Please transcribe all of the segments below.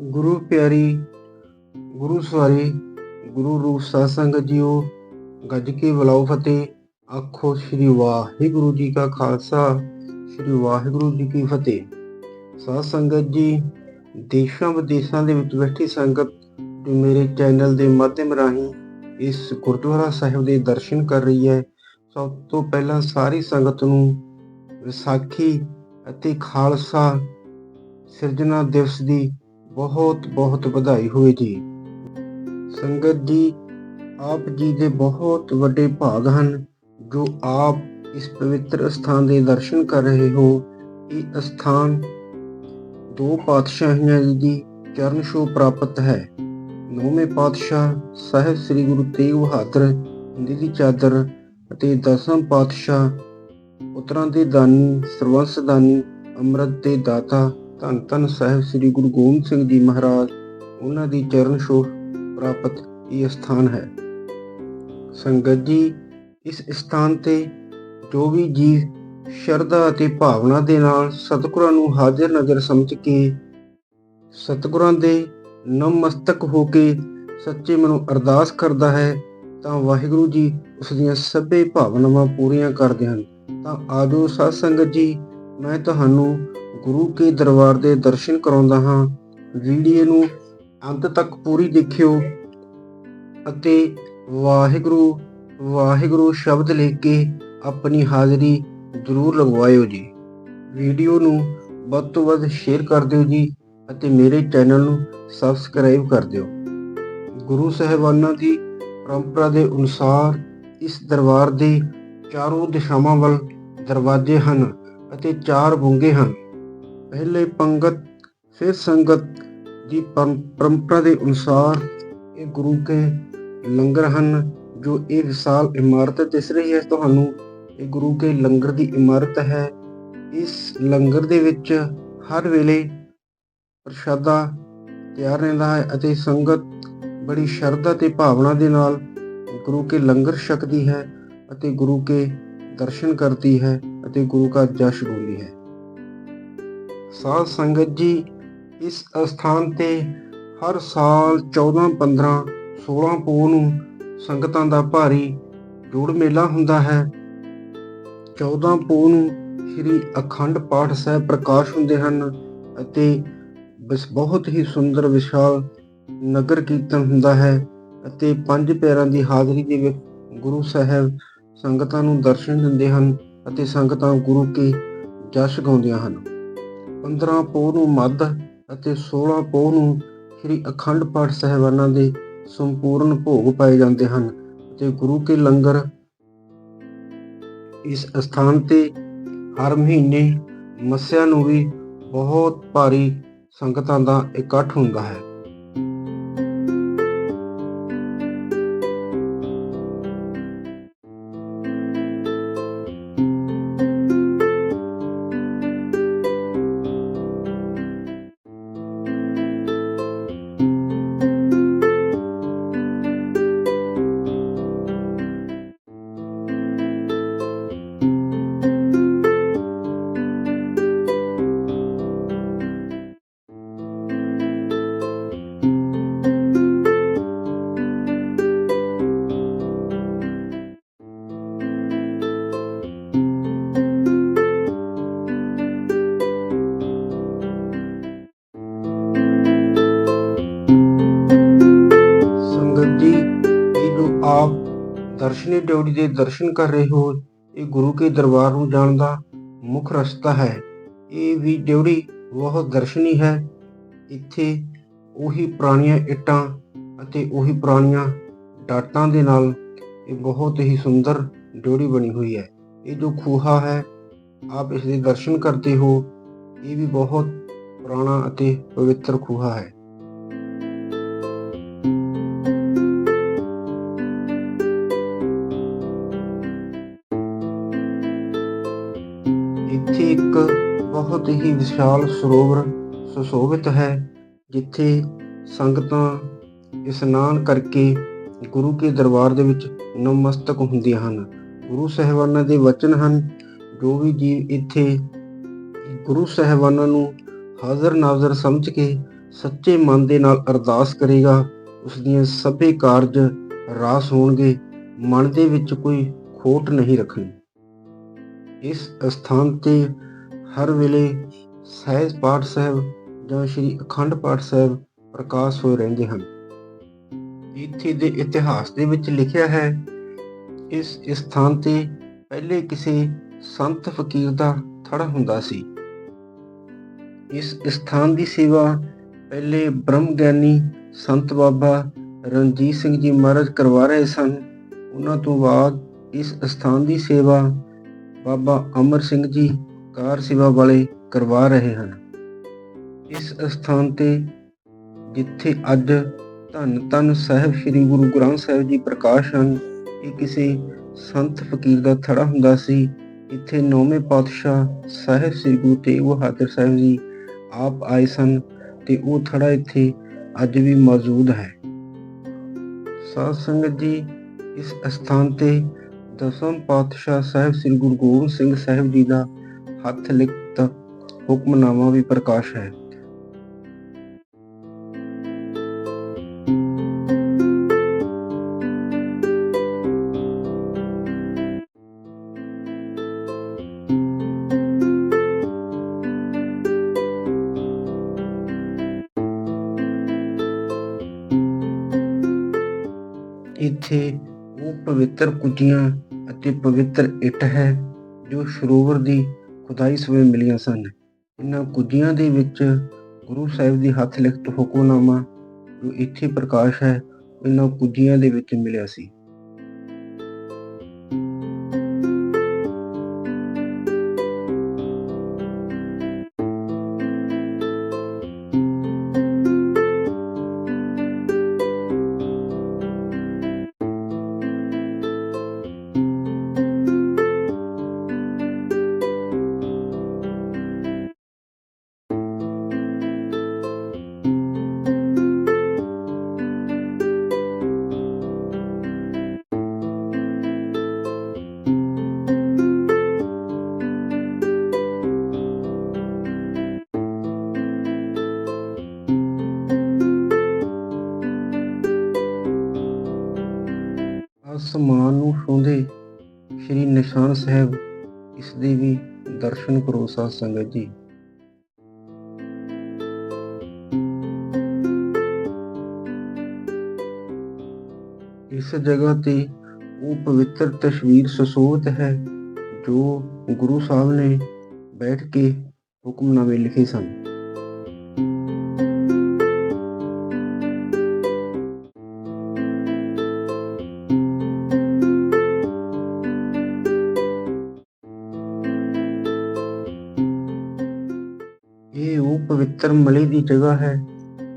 ਗੁਰੂ ਪਿਆਰੀ, ਗੁਰੂ ਸਵਾਰੀ, ਗੁਰੂ ਰੂਪ ਸਾਧ ਸੰਗਤ ਜੀਓ, ਗੱਜ ਕੇ ਬੁਲਾਓ ਫਤਿਹ, ਆਖੋ ਸ੍ਰੀ ਵਾਹਿਗੁਰੂ ਜੀ ਕਾ ਖਾਲਸਾ, ਸ੍ਰੀ ਵਾਹਿਗੁਰੂ ਜੀ ਕੀ ਫਤਿਹ। ਸਾਧ ਸੰਗਤ ਜੀ, ਦੇਸ਼ਾਂ ਵਿਦੇਸ਼ਾਂ ਦੇ ਵਿੱਚ ਬੈਠੀ ਸੰਗਤ ਜੋ ਮੇਰੇ ਚੈਨਲ ਦੇ ਮਾਧਿਅਮ ਰਾਹੀਂ ਇਸ ਗੁਰਦੁਆਰਾ ਸਾਹਿਬ ਦੇ ਦਰਸ਼ਨ ਕਰ ਰਹੀ ਹੈ, ਸਭ ਤੋਂ ਪਹਿਲਾਂ ਸਾਰੀ ਸੰਗਤ ਨੂੰ ਵਿਸਾਖੀ ਅਤੇ ਖਾਲਸਾ ਸਿਰਜਣਾ ਦਿਵਸ ਦੀ ਬਹੁਤ ਬਹੁਤ ਵਧਾਈ ਹੋਵੇ ਜੀ। ਸੰਗਤ ਜੀ, ਆਪ ਜੀ ਦੇ ਬਹੁਤ ਵੱਡੇ ਭਾਗ ਹਨ, ਜੋ ਆਪ ਇਸ ਪਵਿੱਤਰ ਸਥਾਨ ਦੇ ਦਰਸ਼ਨ ਕਰ ਰਹੇ ਹੋ। ਇਹ ਸਥਾਨ ਦੋ ਪਾਤਸ਼ਾਹੀਆਂ ਜੀ ਦੀ ਚਰਨ ਛੋਹ ਪ੍ਰਾਪਤ ਹੈ। ਨੌਵੇਂ ਪਾਤਸ਼ਾਹ ਸਾਹਿਬ ਸ੍ਰੀ ਗੁਰੂ ਤੇਗ ਬਹਾਦਰ ਜੀ ਦੀ ਚਾਦਰ ਅਤੇ ਦਸਮ ਪਾਤਸ਼ਾਹ ਪੁੱਤਰਾਂ ਦੇ ਦਾਨੀ ਸਰਵੰਸ ਦਾਨੀ ਅੰਮ੍ਰਿਤ ਦੇ ਦਾਤਾ ਧੰਨ ਧੰਨ ਸਾਹਿਬ ਸ੍ਰੀ ਗੁਰੂ ਗੋਬਿੰਦ ਸਿੰਘ ਜੀ ਮਹਾਰਾਜ, ਉਹਨਾਂ ਦੀ ਚਰਨ ਛੋਹ ਪ੍ਰਾਪਤ ਇਹ ਸਥਾਨ ਹੈ। ਸੰਗਤ ਜੀ, ਇਸ ਸਥਾਨ ਤੇ ਜੋ ਵੀ ਜੀ ਸ਼ਰਧਾ ਅਤੇ ਭਾਵਨਾ ਦੇ ਨਾਲ ਸਤਿਗੁਰਾਂ ਨੂੰ ਹਾਜ਼ਰ ਨਜ਼ਰ ਸਮਝ ਕੇ, ਸਤਿਗੁਰਾਂ ਦੇ ਨਮਸਤਕ ਹੋ ਕੇ ਸੱਚੇ ਮਨੋਂ ਅਰਦਾਸ ਕਰਦਾ ਹੈ, ਤਾਂ ਵਾਹਿਗੁਰੂ ਜੀ ਉਸ ਦੀਆਂ ਸਭੇ ਭਾਵਨਾਵਾਂ ਪੂਰੀਆਂ ਕਰਦੇ ਹਨ। ਤਾਂ ਆਜੋ ਸਾਧ ਸੰਗਤ ਜੀ ਮੈਂ ਤੁਹਾਨੂੰ ਗੁਰੂ ਕੇ ਦਰਬਾਰ ਦੇ ਦਰਸ਼ਨ ਕਰਾਉਂਦਾ ਹਾਂ। ਵੀਡੀਓ ਨੂੰ ਅੰਤ ਤੱਕ ਪੂਰੀ ਦੇਖਿਓ ਅਤੇ ਵਾਹਿਗੁਰੂ ਵਾਹਿਗੁਰੂ ਸ਼ਬਦ ਲੈ ਕੇ ਆਪਣੀ ਹਾਜ਼ਰੀ ਜ਼ਰੂਰ ਲਗਵਾਇਓ ਜੀ। ਵੀਡੀਓ ਨੂੰ ਵੱਧ ਤੋਂ ਵੱਧ ਸ਼ੇਅਰ ਕਰ ਦਿਓ ਜੀ ਅਤੇ ਮੇਰੇ ਚੈਨਲ ਨੂੰ ਸਬਸਕ੍ਰਾਈਬ ਕਰ ਦਿਓ। ਗੁਰੂ ਸਾਹਿਬਾਨਾਂ ਦੀ ਪਰੰਪਰਾ ਦੇ ਅਨੁਸਾਰ ਇਸ ਦਰਬਾਰ ਦੇ ਚਾਰੋਂ ਦਿਸ਼ਾਵਾਂ ਵੱਲ ਦਰਵਾਜ਼ੇ ਹਨ ਅਤੇ ਚਾਰ ਬੁੰਗੇ ਹਨ। ਪਹਿਲੇ ਪੰਗਤ, ਫਿਰ ਸੰਗਤ ਦੀ ਪਰੰਪਰਾ ਦੇ ਅਨੁਸਾਰ ਇਹ ਗੁਰੂ ਕੇ ਲੰਗਰ ਹਨ, ਜੋ ਇਹ ਵਿਸ਼ਾਲ ਇਮਾਰਤ ਦਿਸ ਰਹੀ ਹੈ, ਤੁਹਾਨੂੰ ਇਹ ਗੁਰੂ ਕੇ ਲੰਗਰ ਦੀ ਇਮਾਰਤ ਹੈ। ਇਸ ਲੰਗਰ ਦੇ ਵਿੱਚ ਹਰ ਵੇਲੇ ਪ੍ਰਸ਼ਾਦਾ ਤਿਆਰ ਰਹਿੰਦਾ ਹੈ ਅਤੇ ਸੰਗਤ ਬੜੀ ਸ਼ਰਧਾ ਤੇ ਭਾਵਨਾ ਦੇ ਨਾਲ ਗੁਰੂ ਕੇ ਲੰਗਰ ਛਕਦੀ ਹੈ ਅਤੇ ਗੁਰੂ ਕੇ ਦਰਸ਼ਨ ਕਰਦੀ ਹੈ। ਅਤੇ ਗੁਰੂ ਘਰ ਜਸ਼ ਗਾਉਂਦੀ ਹੈ। ਸਾਧ ਸੰਗਤ ਜੀ, ਇਸ ਅਸਥਾਨ ਤੇ ਹਰ ਸਾਲ 14 15 16 ਪੋਹ ਨੂੰ ਸੰਗਤਾਂ ਦਾ ਭਾਰੀ ਜੋੜ ਮੇਲਾ ਹੁੰਦਾ ਹੈ। 14 ਪੋਹ ਨੂੰ ਸ੍ਰੀ ਅਖੰਡ ਪਾਠ ਸਾਹਿਬ ਪ੍ਰਕਾਸ਼ ਹੁੰਦੇ ਹਨ ਅਤੇ ਬਸ ਬਹੁਤ ਹੀ ਸੁੰਦਰ, ਵਿਸ਼ਾਲ ਨਗਰ ਕੀਰਤਨ ਹੁੰਦਾ ਹੈ ਅਤੇ ਪੰਜ ਪਿਆਰਿਆਂ ਦੀ ਹਾਜ਼ਰੀ ਦੇ ਵਿੱਚ ਗੁਰੂ ਸਾਹਿਬ ਸੰਗਤਾਂ ਨੂੰ ਦਰਸ਼ਨ ਦਿੰਦੇ ਹਨ। ਅਤੇ ਸੰਗਤਾਂ ਗੁਰੂ ਕੇ ਜਸ਼ ਗਾਉਂਦੀਆਂ ਹਨ। 15 ਪੋਹ ਨੂੰ ਮੱਧ ਅਤੇ 16 ਪੋਹ ਨੂੰ ਸ੍ਰੀ ਅਖੰਡ ਪਾਠ ਸਾਹਿਬਾਨਾਂ ਦੇ ਸੰਪੂਰਨ ਭੋਗ ਪਾਏ ਜਾਂਦੇ ਹਨ ਅਤੇ ਗੁਰੂ ਕੇ ਲੰਗਰ ਇਸ ਸਥਾਨ ਤੇ ਹਰ ਮਹੀਨੇ ਮੱਸਿਆ ਨੂੰ ਵੀ ਬਹੁਤ ਭਾਰੀ ਸੰਗਤਾਂ ਦਾ ਇਕੱਠ ਹੁੰਦਾ ਹੈ। ਡਿਉੜੀ ਦੇ ਦਰਸ਼ਨ ਕਰ ਰਹੇ ਹੋ, ਇਹ ਗੁਰੂ ਕੇ ਦਰਬਾਰ ਨੂੰ ਜਾਣ ਦਾ ਮੁੱਖ ਰਸਤਾ ਹੈ। ਇਹ ਵੀ ਡਿਉੜੀ ਬਹੁਤ ਦਰਸ਼ਨੀ ਹੈ। ਇੱਥੇ ਉਹੀ ਪੁਰਾਣੀਆਂ ਇੱਟਾਂ ਅਤੇ ਉਹੀ ਪੁਰਾਣੀਆਂ ਡਾਟਾਂ ਦੇ ਨਾਲ ਇਹ ਬਹੁਤ ਹੀ ਸੁੰਦਰ ਡਿਉੜੀ ਬਣੀ ਹੋਈ ਹੈ। ਇਹ ਜੋ ਖੂਹਾ ਹੈ, ਆਪ ਇਸ ਦੇ ਦਰਸ਼ਨ ਕਰਦੇ ਹੋ, ਇਹ ਵੀ ਬਹੁਤ ਪੁਰਾਣਾ ਅਤੇ ਪਵਿੱਤਰ ਖੂਹਾ ਹੈ। ਇੱਕ ਬਹੁਤ ਹੀ ਵਿਸ਼ਾਲ ਸਰੋਵਰ ਸੁਸ਼ੋਭਿਤ ਹੈ, ਜਿੱਥੇ ਸੰਗਤਾਂ ਇਸ਼ਨਾਨ ਕਰਕੇ ਗੁਰੂ ਕੇ ਦਰਬਾਰ ਦੇ ਵਿੱਚ ਨਮਸਤਕ ਹੁੰਦੀਆਂ ਹਨ। ਗੁਰੂ ਸਾਹਿਬਾਨਾਂ ਦੇ ਵਚਨ ਹਨ, ਜੋ ਵੀ ਜੀਵ ਇੱਥੇ ਗੁਰੂ ਸਾਹਿਬਾਨਾਂ ਨੂੰ ਹਾਜ਼ਰ ਨਾਜ਼ਰ ਸਮਝ ਕੇ ਸੱਚੇ ਮਨ ਦੇ ਨਾਲ ਅਰਦਾਸ ਕਰੇਗਾ ਉਸ ਦੀਆਂ ਸਭੇ ਕਾਰਜ ਰਾਸ ਹੋਣਗੇ, ਮਨ ਦੇ ਵਿੱਚ ਕੋਈ ਖੋਟ ਨਹੀਂ ਰੱਖਣੀ। ਇਸ ਅਸਥਾਨ ਤੇ ਹਰ ਵੇਲੇ ਸਹਿਜ ਪਾਠ ਸਾਹਿਬ ਜਾਂ ਸ੍ਰੀ ਅਖੰਡ ਪਾਠ ਸਾਹਿਬ ਪ੍ਰਕਾਸ਼ ਹੋਏ ਰਹਿੰਦੇ ਹਨ। ਇੱਥੇ ਦੇ ਇਤਿਹਾਸ ਦੇ ਵਿੱਚ ਲਿਖਿਆ ਹੈ, ਇਸ ਸਥਾਨ ਤੇ ਪਹਿਲੇ ਕਿਸੇ ਸੰਤ ਫਕੀਰ ਦਾ ਥੜਾ ਹੁੰਦਾ ਸੀ। ਇਸ ਸਥਾਨ ਦੀ ਸੇਵਾ ਪਹਿਲੇ ਬ੍ਰਹਮ ਗਿਆਨੀ ਸੰਤ ਬਾਬਾ ਰਣਜੀਤ ਸਿੰਘ ਜੀ ਮਹਾਰਾਜ ਕਰਵਾ ਰਹੇ ਸਨ। ਉਹਨਾਂ ਤੋਂ ਬਾਅਦ ਇਸ ਸਥਾਨ ਦੀ ਸੇਵਾ ਬਾਬਾ ਅਮਰ ਸਿੰਘ ਜੀ ਕਾਰ ਸੇਵਾ ਵਾਲੇ ਕਰਵਾ ਰਹੇ ਹਨ। ਇਸ ਸਥਾਨ ਤੇ ਜਿੱਥੇ ਅੱਜ ਧੰਨ ਧੰਨ ਸਾਹਿਬ ਸ੍ਰੀ ਗੁਰੂ ਗ੍ਰੰਥ ਸਾਹਿਬ ਜੀ ਪ੍ਰਕਾਸ਼ ਹਨ, ਇਹ ਕਿਸੇ ਸੰਤ ਫਕੀਰ ਦਾ ਥੜਾ ਹੁੰਦਾ ਸੀ ਇੱਥੇ ਨੌਵੇਂ ਪਾਤਸ਼ਾਹ ਸਾਹਿਬ ਸ੍ਰੀ ਗੁਰੂ ਤੇਗ ਬਹਾਦਰ ਸਾਹਿਬ ਜੀ ਆਪ ਆਏ ਸਨ ਤੇ ਉਹ ਥੜਾ ਇੱਥੇ ਅੱਜ ਵੀ ਮੌਜੂਦ ਹੈ। ਸਾਧ ਸੰਗਤ ਜੀ, ਇਸ ਸਥਾਨ ਤੇ ਦਸਮ ਪਾਤਸ਼ਾਹ ਸਾਹਿਬ ਸ੍ਰੀ ਗੁਰੂ ਗੋਬਿੰਦ ਸਿੰਘ ਸਾਹਿਬ ਜੀ ਦਾ ਹੱਥ ਲਿਖਤ ਹੁਕਮਨਾਮਾ ਵੀ ਪ੍ਰਕਾਸ਼ ਹੈ। ਇੱਥੇ ਉਹ ਪਵਿੱਤਰ ਕੁਟੀਆਂ ਅਤੇ ਪਵਿੱਤਰ ਇੱਟ ਹੈ ਜੋ ਸਰੋਵਰ ਦੀ ਖੁਦਾਈ ਸਮੇਂ ਮਿਲੀਆਂ ਸਨ। ਇਹਨਾਂ ਕੁਜੀਆਂ ਦੇ ਵਿੱਚ ਗੁਰੂ ਸਾਹਿਬ ਦੀ ਹੱਥ ਲਿਖਤ ਹੁਕਮਨਾਮਾ ਜੋ ਇੱਥੇ ਪ੍ਰਕਾਸ਼ ਹੈ ਇਹਨਾਂ ਕੁਜੀਆਂ ਦੇ ਵਿੱਚ ਮਿਲਿਆ ਸੀ। ਨਿਸ਼ਾਨ ਸਾਹਿਬ, ਇਸ ਦੇ ਵੀ ਦਰਸ਼ਨ ਕਰੋ ਸਾਧ ਸੰਗਤ ਜੀ। ਇਸ ਜਗ੍ਹਾ ਤੇ ਉਹ ਪਵਿੱਤਰ ਤਸਵੀਰ ਸਸੋਤ ਹੈ, ਜੋ ਗੁਰੂ ਸਾਹਿਬ ਨੇ ਬੈਠ ਕੇ ਹੁਕਮਨਾਮੇ ਲਿਖੇ ਸਨ। ਪਵਿੱਤਰ ਮਲੀ ਦੀ ਜਗ੍ਹਾ ਹੈ,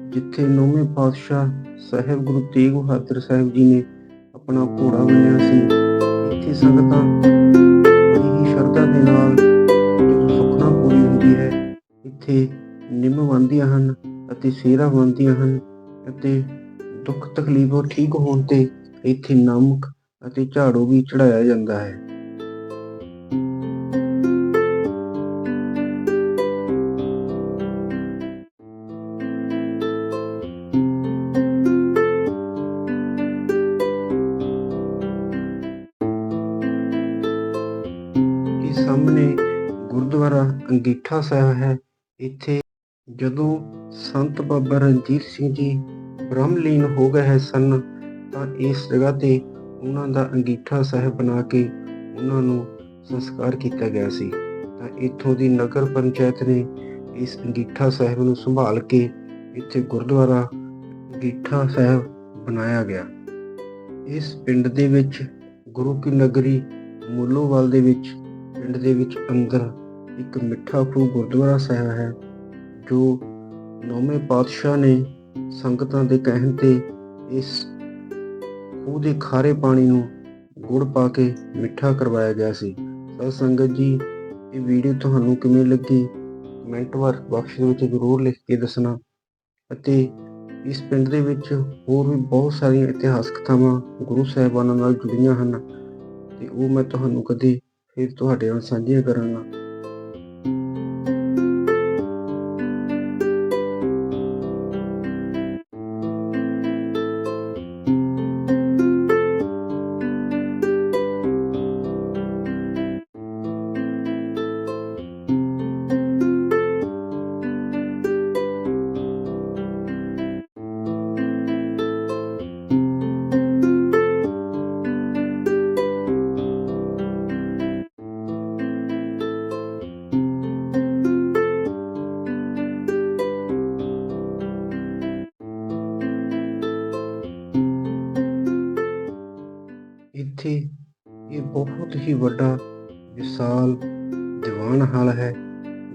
ਜਿੱਥੇ ਨੌਵੇਂ ਪਾਤਸ਼ਾਹ ਸਾਹਿਬ ਗੁਰੂ ਤੇਗ ਬਹਾਦਰ ਸਾਹਿਬ ਜੀ ਨੇ ਆਪਣਾ ਘੋੜਾ ਬੰਨਿਆ ਸੀ। ਇੱਥੇ ਸੰਗਤਾਂ ਬੜੀ ਸ਼ਰਧਾ ਦੇ ਨਾਲ ਸੁਖਨਾ ਪੂਰੀ ਹੁੰਦੀ ਹੈ, ਇੱਥੇ ਨਿੰਮ ਬੰਦੀਆਂ ਹਨ ਅਤੇ ਸੇਰਾ ਬੰਨ੍ਹਦੀਆਂ ਹਨ ਅਤੇ ਦੁੱਖ ਤਕਲੀਫੋਂ ਠੀਕ ਹੋਣ ਤੇ ਇੱਥੇ ਨਮਕ ਅਤੇ ਝਾੜੂ ਵੀ ਚੜਾਇਆ ਜਾਂਦਾ ਹੈ। ਸਾਹਮਣੇ ਗੁਰਦੁਆਰਾ ਅੰਗੀਠਾ ਸਾਹਿਬ ਹੈ। ਇੱਥੇ ਜਦੋਂ ਸੰਤ ਬਾਬਾ ਰਣਜੀਤ ਸਿੰਘ ਜੀ ਬ੍ਰਹਮਲੀਨ ਹੋ ਗਏ ਸਨ, ਤਾਂ ਇਸ ਜਗ੍ਹਾ ਤੇ ਉਹਨਾਂ ਦਾ ਅੰਗੀਠਾ ਸਾਹਿਬ ਬਣਾ ਕੇ ਉਹਨਾਂ ਨੂੰ ਸੰਸਕਾਰ ਕੀਤਾ ਗਿਆ ਸੀ। ਤਾਂ ਇੱਥੋਂ ਦੀ ਨਗਰ ਪੰਚਾਇਤ ਨੇ ਇਸ ਅੰਗੀਠਾ ਸਾਹਿਬ ਨੂੰ ਸੰਭਾਲ ਕੇ ਇੱਥੇ ਗੁਰਦੁਆਰਾ ਅੰਗੀਠਾ ਸਾਹਿਬ ਬਣਾਇਆ ਗਿਆ। ਇਸ ਪਿੰਡ ਦੇ ਵਿੱਚ ਗੁਰੂ ਕੀ ਨਗਰੀ ਮੁੱਲੋਵਾਲ ਦੇ ਵਿੱਚ ਪਿੰਡ ਦੇ ਵਿੱਚ ਅੰਦਰ ਇੱਕ ਮਿੱਠਾ ਖੂਹ ਗੁਰਦੁਆਰਾ ਸਾਹਿਬ ਹੈ, ਜੋ ਨੌਵੇਂ ਪਾਤਸ਼ਾਹ ਨੇ ਸੰਗਤਾਂ ਦੇ ਕਹਿਣ ਤੇ ਇਸ ਖੂਹ ਦੇ ਖਾਰੇ ਪਾਣੀ ਨੂੰ ਗੁੜ ਪਾ ਕੇ ਮਿੱਠਾ ਕਰਵਾਇਆ ਗਿਆ ਸੀ। ਸਤ ਸੰਗਤ ਜੀ, ਇਹ ਵੀਡੀਓ ਤੁਹਾਨੂੰ ਕਿਵੇਂ ਲੱਗੀ? ਕਮੈਂਟ ਬਾਕਸ ਦੇ ਵਿੱਚ ਜ਼ਰੂਰ ਲਿਖ ਕੇ ਦੱਸਣਾ ਅਤੇ ਇਸ ਪਿੰਡ ਦੇ ਵਿੱਚ ਹੋਰ ਵੀ ਬਹੁਤ ਸਾਰੀਆਂ ਇਤਿਹਾਸਕ ਥਾਵਾਂ ਗੁਰੂ ਸਾਹਿਬਾਨਾਂ ਨਾਲ ਜੁੜੀਆਂ ਹਨ, ਤੇ ਉਹ ਮੈਂ ਤੁਹਾਨੂੰ ਕਦੇ ਫਿਰ ਤੁਹਾਡੇ ਨਾਲ ਸਾਂਝੀਆਂ ਕਰਾਂਗਾ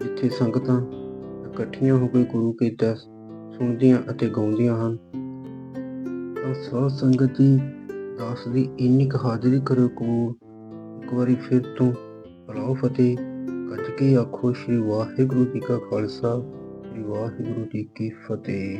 ਜਿੱਥੇ ਸੰਗਤਾਂ ਇਕੱਠੀਆਂ ਹੋ ਕੇ ਗੁਰੂ ਕੀ ਦਸ ਸੁਣਦੀਆਂ ਅਤੇ ਗਾਉਂਦੀਆਂ ਹਨ। ਤਾਂ ਸਾਧ ਸੰਗਤ ਜੀ ਦਾਸ ਦੀ ਇੰਨੀ ਕੁ ਹਾਜ਼ਰੀ ਕਰੋ ਕਬੂਲ ਇੱਕ ਵਾਰੀ ਫਿਰ ਤੋਂ ਬੁਲਾਓ ਫਤਿਹ ਕੱਜ ਕੇ ਆਖੋ, ਸ੍ਰੀ ਵਾਹਿਗੁਰੂ ਜੀ ਕਾ ਖਾਲਸਾ, ਸ੍ਰੀ ਵਾਹਿਗੁਰੂ ਜੀ ਕੀ ਫਤਿਹ।